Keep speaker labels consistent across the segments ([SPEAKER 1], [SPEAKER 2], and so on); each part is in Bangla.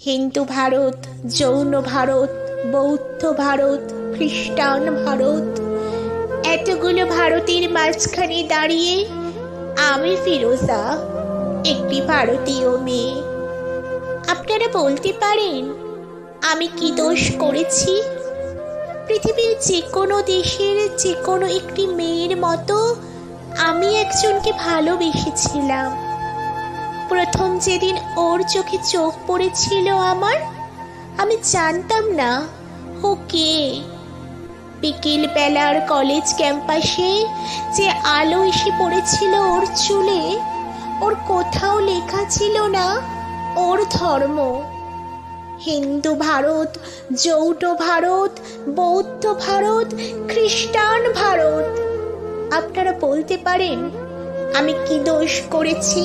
[SPEAKER 1] হিন্দু ভারত, যৌন ভারত, বৌদ্ধ ভারত, খ্রিস্টান ভারত। এতগুলো ভারতের মাঝখানে দাঁড়িয়ে আমি ফিরোজা, একটি ভারতীয় মেয়ে। আপনারা বলতে পারেন, আমি কি দোষ করেছি? পৃথিবীর যে কোনো দেশের যে কোনো একটি মেয়ের মতো আমি একজনকে ভালোবেসেছিলাম। প্রথম যেদিন ওর চোখে চোখ পড়েছিল আমার, আমি জানতাম না ও কে। বিকেল বেলার কলেজ ক্যাম্পাসে যে আলো এসে পড়েছিল ওর চুলে, ওর কোথাও লেখা ছিল না ওর ধর্ম। হিন্দু ভারত যৌট ভারত, বৌদ্ধ ভারত, খ্রিস্টান ভারত। আপনারা বলতে পারেন, আমি কি দোষ করেছি?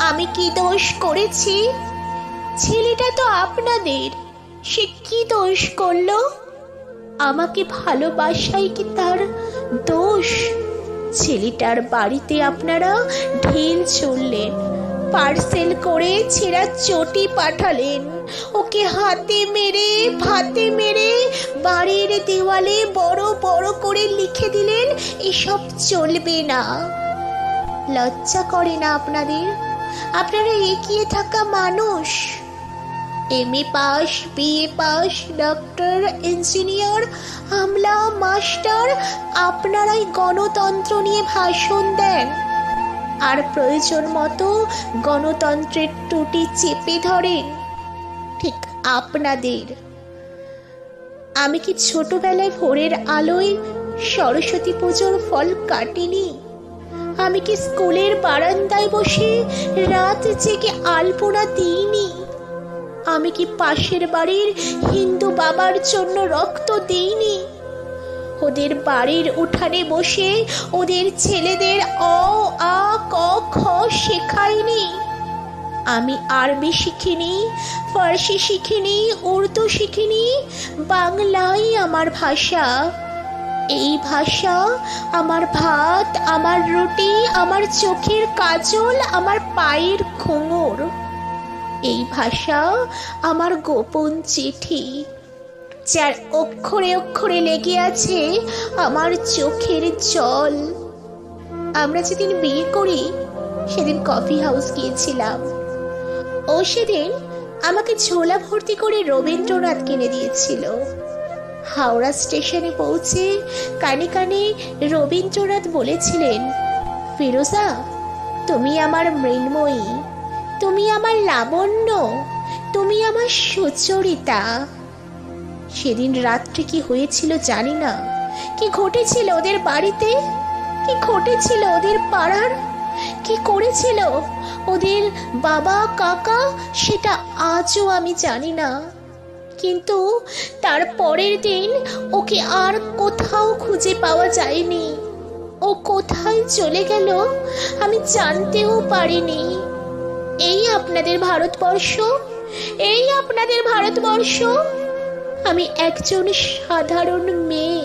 [SPEAKER 1] আমি কি দোষ করেছি? ছেলেটা তো আপনাদের, সে কি দোষ করল? আমাকে ভালোবাসাই কি তার দোষ? ছেলেটার বাড়িতে আপনারা ঢিল ছুড়লেন পার্সেল করে ছেঁড়া চটি পাঠালেন। ওকে হাতে মেরে ভাতে মেরে বাড়ির দেওয়ালে বড় বড় করে লিখে দিলেন, এসব চলবে না। লজ্জা করে না আপনাদের? আপনারা এগিয়ে থাকা মানুষ। M A pass, BA pass, doctor, engineer, Amla, master, আপনারাই গণতন্ত্র নিয়ে ভাষণ দেন। আর প্রয়োজন মতো গণতন্ত্রের টুটি চেপে ধরেন। ঠিক আপনাদের। আমি কি ছোটবেলায় ভোরের আলোয় সরস্বতী পুজোর ফল কাটিনি? আমি কি স্কুলের বারান্দায় বসে রাত জেগে আলপনা দিইনি? আমি কি পাশের বাড়ির হিন্দু বাবার জন্য রক্ত দিইনি? ওদের বাড়ির উঠানে বসে ওদের ছেলেদের অ আ ক খ শেখাইনি। আমি আরবি শিখিনি, ফার্সি শিখিনি, উর্দু শিখিনি, বাংলাই আমার ভাষা। এই ভাষা, আমার ভাত, আমার রুটি, আমার চোখের কাজল, আমার পায়ের ঘুঙুর। এই ভাষা আমার গোপন চিঠি, যার অক্ষরে অক্ষরে লেগে আছে আমার চোখের জল। আমরা যেদিন বিয়ে করি, সেদিন কফি হাউস গিয়েছিলাম। ও সেদিন আমাকে ঝোলা ভর্তি করে রবীন্দ্রনাথ কিনে দিয়েছিল। হাওড়া স্টেশনে পৌঁছে কানে কানে রবীন্দ্রনাথ বলেছিলেন, ফিরোজা, তুমি আমার মৃন্ময়ী, তুমি আমার লাবণ্য, তুমি আমার সুচরিতা। সেদিন রাত্রে কি হয়েছিল জানি না। কি ঘটেছিল ওদের বাড়িতে? কি ঘটেছিল ওদের পাড়ার? কি করেছিল ওদের বাবা, কাকা, সেটা আজও আমি জানি না। কিন্তু তার পরের দিন ওকে আর কোথাও খুঁজে পাওয়া যায়নি। ও কোথায় চলে গেল আমি জানতেও পারিনি। এই আপনাদের ভারতবর্ষ? এই আপনাদের ভারতবর্ষ? আমি একজন সাধারণ মেয়ে।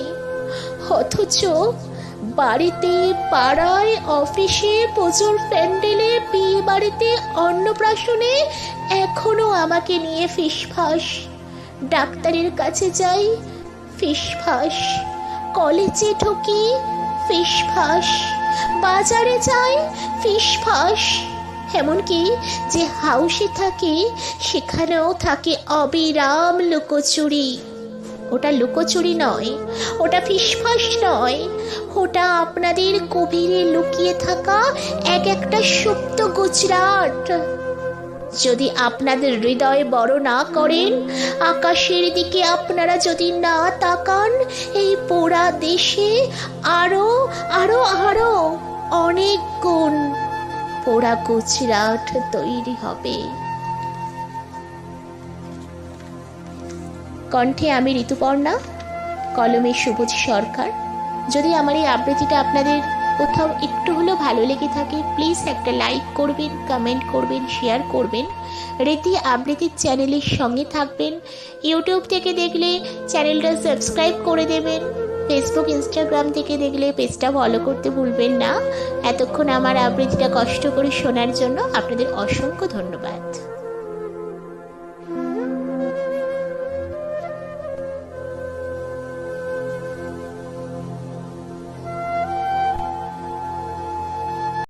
[SPEAKER 1] অথচ বাড়িতে, পাড়ায়, অফিসে, পুজোর প্যান্ডেলে বিয়ে বাড়িতে অন্নপ্রাশনে এখনও আমাকে নিয়ে ফিসফাস। ডাক্তারের কাছে যাই ফিসফাস কলেজে ঢুকি ফিসফাস বাজারে যাই ফিসফাস এমনকি যে হাউসে থাকে, সেখানেও থাকে অবিরাম লুকোচুরি। ওটা লুকোচুরি নয়, ওটা ফিসফাস নয়। ওটা আপনাদের গভীরে লুকিয়ে থাকা এক একটা সুপ্ত গুজরাট। যদি আপনাদের হৃদয়ে বড় না করেন, আকাশের দিকে আপনারা যদি না তাকান, এই পোড়া দেশে আরও আরও আরও অনেক গুণ পোড়া গুজরাট তৈরি হবে। কণ্ঠে আমি ঋতুপর্ণা, কলমে শুভজ সরকার। যদি আমার এই আবৃত্তিটা আপনাদের কোথাও একটু হলেও ভালো লেগে থাকে প্লিজ একটা লাইক করবেন কমেন্ট করবেন শেয়ার করবেন। রীতি আবৃত্তির চ্যানেলের সঙ্গে থাকবেন। ইউটিউব থেকে দেখলে চ্যানেলটা সাবস্ক্রাইব করে দেবেন। ফেসবুক ইনস্টাগ্রাম থেকে দেখলে পেজটা ফলো করতে ভুলবেন না। এতক্ষণ আমার আবৃত্তিটা কষ্ট করে শোনার জন্য আপনাদের অসংখ্য ধন্যবাদ।